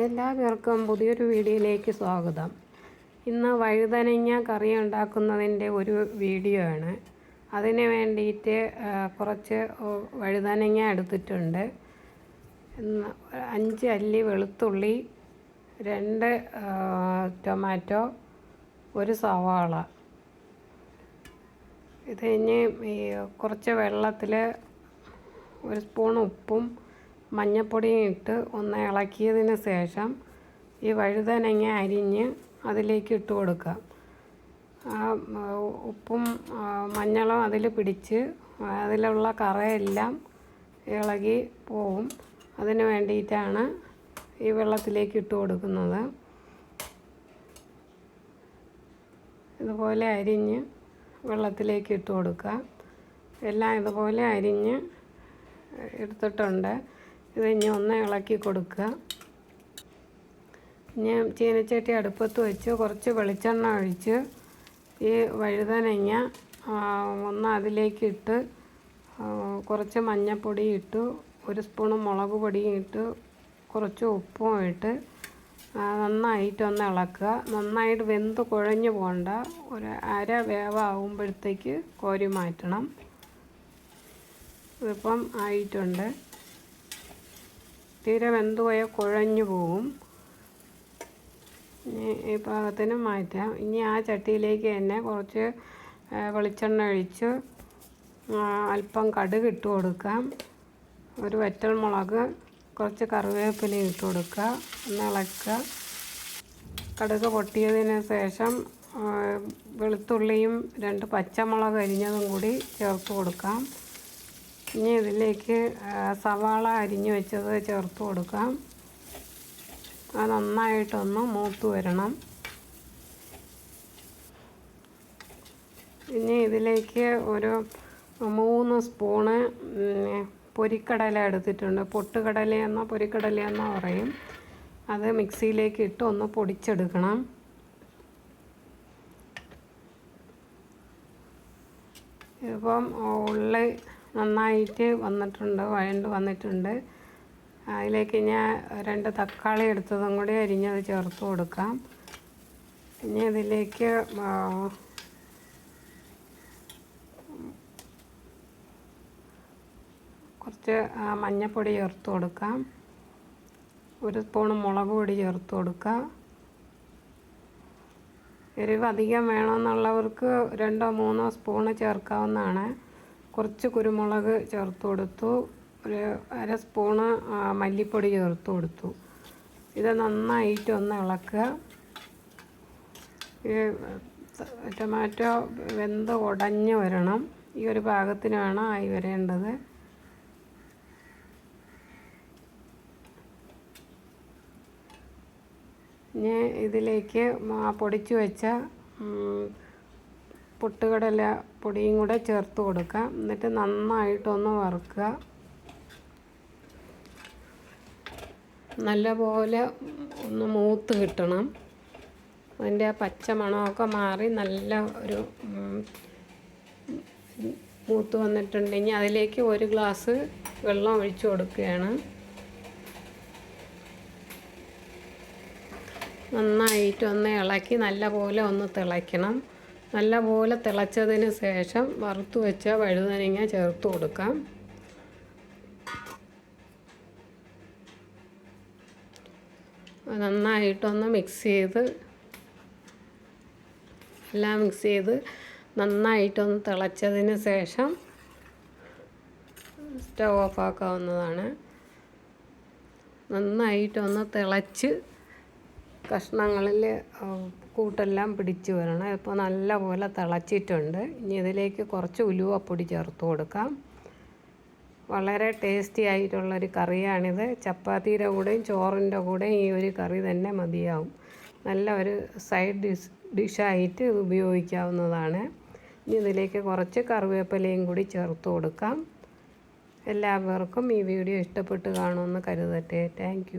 എല്ലാവർക്കും പുതിയൊരു വീഡിയോയിലേക്ക് സ്വാഗതം. ഇന്ന് വഴുതനങ്ങ കറി ഉണ്ടാക്കുന്നതിന്റെ ഒരു വീഡിയോ ആണ് അതിന് വേണ്ടിയിട്ട് കുറച്ച് വഴുതനങ്ങ എടുത്തിട്ടുണ്ട്. അഞ്ച് അല്ലി വെളുത്തുള്ളി രണ്ട് ടൊമാറ്റോ ഒരു സവാള. ഇത് ഇനി കുറച്ച് വെള്ളത്തിൽ ഒരു സ്പൂൺ ഉപ്പും മഞ്ഞൾപ്പൊടിയും ഇട്ട് ഒന്ന് ഇളക്കിയതിന് ശേഷം ഈ വഴുതനങ്ങ അരിഞ്ഞ് അതിലേക്ക് ഇട്ട് കൊടുക്കുക. ആ ഉപ്പും മഞ്ഞളും അതിൽ പിടിച്ച് അതിലുള്ള കറയെല്ലാം ഇളകി പോവും. അതിന് വേണ്ടിയിട്ടാണ് ഈ വെള്ളത്തിലേക്ക് ഇട്ട് കൊടുക്കുന്നത്. ഇതുപോലെ അരിഞ്ഞ് വെള്ളത്തിലേക്ക് ഇട്ട് കൊടുക്കുക. എല്ലാം ഇതുപോലെ അരിഞ്ഞ് എടുത്തിട്ടുണ്ട്. ഇത് ഇനി ഒന്ന് ഇളക്കി കൊടുക്കുക. ഇനി ചീനച്ചട്ടി അടുപ്പത്ത് വെച്ച് കുറച്ച് വെളിച്ചെണ്ണ ഒഴിച്ച് ഈ വഴുതനങ്ങ ഒന്ന് അതിലേക്ക് ഇട്ട് കുറച്ച് മഞ്ഞൾപ്പൊടി ഇട്ട് ഒരു സ്പൂൺ മുളക് പൊടിയും ഇട്ട് കുറച്ച് ഉപ്പും ഇട്ട് നന്നായിട്ടൊന്ന് ഇളക്കുക. നന്നായിട്ട് വെന്ത് കുഴഞ്ഞു പോകണ്ട. ഒരു അര വേവാകുമ്പോഴത്തേക്ക് കോരി മാറ്റണം. ഇതിപ്പം ആയിട്ടുണ്ട്. തീരെ വെന്ത് പോയാൽ കുഴഞ്ഞു പോകും ഈ പാകത്തിന് മാറ്റാം. ഇനി ആ ചട്ടിയിലേക്ക് തന്നെ കുറച്ച് വെളിച്ചെണ്ണ ഒഴിച്ച് അല്പം കടുക് ഇട്ട് കൊടുക്കാം. ഒരു വറ്റൽ മുളക് കുറച്ച് കറിവേപ്പില ഇട്ട് കൊടുക്കുക. ഒന്ന് ഇളക്കുക. കടുക് പൊട്ടിയതിന് ശേഷം വെളുത്തുള്ളിയും രണ്ട് പച്ചമുളക് അരിഞ്ഞതും കൂടി ചേർത്ത് കൊടുക്കാം. ഇനി ഇതിലേക്ക് സവാള അരിഞ്ഞു വെച്ചത് ചേർത്ത് കൊടുക്കാം. അത് നന്നായിട്ടൊന്ന് മൂത്ത് വരണം. ഇനി ഇതിലേക്ക് ഒരു മൂന്ന് സ്പൂണ് പൊരിക്കടല എടുത്തിട്ടുണ്ട്. പൊട്ടുകടല പൊരിക്കടലയെന്നോ പറയും. അത് മിക്സിയിലേക്ക് ഇട്ട് ഒന്ന് പൊടിച്ചെടുക്കണം. ഇപ്പം ഉള്ളി നന്നായിട്ട് വന്നിട്ടുണ്ട് വഴണ്ട് വന്നിട്ടുണ്ട്. അതിലേക്ക് ഞാൻ രണ്ട് തക്കാളി എടുത്തതും കൂടി അരിഞ്ഞത് ചേർത്ത് കൊടുക്കാം. ഇനി ഇതിലേക്ക് കുറച്ച് മഞ്ഞൾപ്പൊടി ചേർത്ത് കൊടുക്കാം. ഒരു സ്പൂൺ മുളക് പൊടി ചേർത്ത് കൊടുക്കുക എരിവ് അധികം വേണമെന്നുള്ളവർക്ക് രണ്ടോ മൂന്നോ സ്പൂണ് ചേർക്കാവുന്നതാണ്. കുറച്ച് കുരുമുളക് ചേർത്ത് കൊടുത്തു. ഒരു അര സ്പൂണ് മല്ലിപ്പൊടി ചേർത്ത് കൊടുത്തു. ഇത് നന്നായിട്ട് ഒന്ന് ഇളക്കുക. ഈ ടൊമാറ്റോ വെന്ത് ഉടഞ്ഞ് വരണം. ഈ ഒരു പാകത്തിനാണ് ആയി വരേണ്ടത്. ഇനി ഇതിലേക്ക് പൊടിച്ചു വെച്ച പൊട്ടുകടല പൊടിയും കൂടെ ചേർത്ത് കൊടുക്കാം എന്നിട്ട് നന്നായിട്ടൊന്ന് വറുക്കുക. നല്ലപോലെ ഒന്ന് മൂത്ത് കിട്ടണം. അതിന്റെ പച്ച മണമൊക്കെ മാറി നല്ല ഒരു മൂത്ത് വന്നിട്ടുണ്ടെങ്കിൽ അതിലേക്ക് ഒരു ഗ്ലാസ് വെള്ളം ഒഴിച്ചു കൊടുക്കുകയാണ്. നന്നായിട്ട് ഒന്ന് ഇളക്കി നല്ലപോലെ ഒന്ന് തിളയ്ക്കണം. നല്ലപോലെ തിളച്ചതിന് ശേഷം വറുത്ത് വെച്ച വഴുതനങ്ങ ചേർത്ത് കൊടുക്കാം. നന്നായിട്ടൊന്ന് മിക്സ് ചെയ്ത് എല്ലാം മിക്സ് ചെയ്ത് നന്നായിട്ടൊന്ന് തിളച്ചതിന് ശേഷം സ്റ്റവ് ഓഫ് ആക്കാവുന്നതാണ്. നന്നായിട്ടൊന്ന് തിളച്ച് കഷ്ണങ്ങളിൽ കൂട്ടെല്ലാം പിടിച്ച് വരണം. ഇപ്പോൾ നല്ലപോലെ തിളച്ചിട്ടുണ്ട്. ഇനി ഇതിലേക്ക് കുറച്ച് ഉലുവപ്പൊടി ചേർത്ത് കൊടുക്കാം. വളരെ ടേസ്റ്റി ആയിട്ടുള്ളൊരു കറിയാണിത്. ചപ്പാത്തിയുടെ കൂടെയും ചോറിന്റെ കൂടെയും ഈ ഒരു കറി തന്നെ മതിയാവും. നല്ല ഒരു സൈഡ് ഡിഷ് ഡിഷായിട്ട് ഇത് ഉപയോഗിക്കാവുന്നതാണ്. ഇനി ഇതിലേക്ക് കുറച്ച് കറിവേപ്പിലയും കൂടി ചേർത്ത് കൊടുക്കാം. എല്ലാവർക്കും ഈ വീഡിയോ ഇഷ്ടപ്പെട്ട് കാണുമെന്ന് കരുതട്ടെ. താങ്ക്